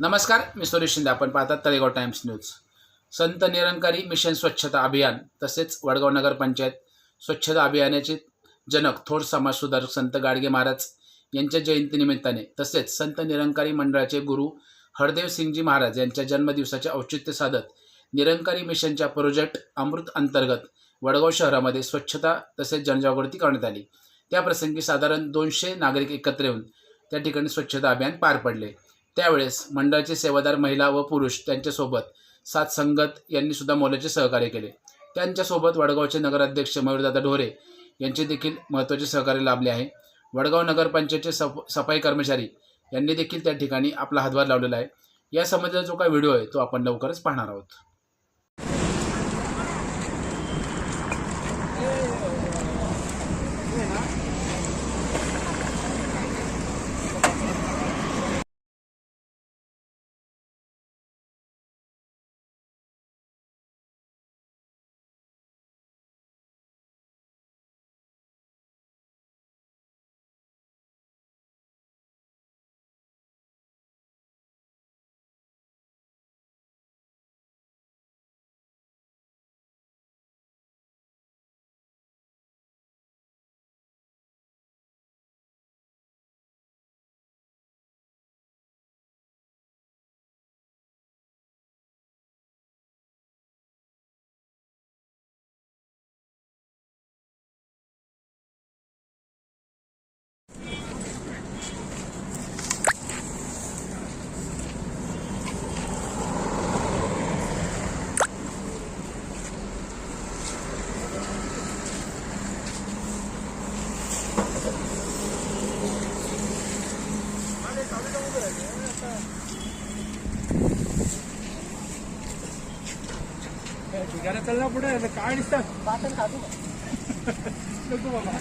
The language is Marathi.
नमस्कार मी सुरेश शिंदे. आपण पाहतात Talegaon times news. Sant Nirankari mission स्वच्छता अभियान तसेच वडगाव नगरपंचायत स्वच्छता अभियानाचे जनक थोर समाज सुधारक संत गाडगे महाराज यांच्या जयंतीनिमित्ताने तसेच संत निरंकारी मंडळाचे गुरु हरदेव सिंगजी महाराज यांच्या जन्मदिवसाचे औचित्य साधत निरंकारी मिशनच्या प्रोजेक्ट अमृत अंतर्गत वडगाव शहरामध्ये स्वच्छता तसेच जनजागृती करण्यात आली. त्याप्रसंगी साधारण दोनशे नागरिक एकत्र येऊन त्या ठिकाणी स्वच्छता अभियान पार पडले. त्यावेळेस मंडळाचे सेवादार महिला व पुरुष त्यांच्यासोबत सात संगत यांनी सुद्धा मोलाचे सहकार्य केले. त्यांच्यासोबत वडगावचे नगराध्यक्ष मयूरदादा ढोरे यांचे देखील महत्त्वाचे सहकार्य लाभले आहे. वडगाव नगरपंचायतचे सफ सफाई कर्मचारी यांनी देखील त्या ठिकाणी आपला हातभार लावलेला आहे. या संबंधीचा जो काही व्हिडिओ आहे तो आपण लवकरच पाहणार आहोत. ठिकाणी चालला पुढे काय दिसतात नको बाबा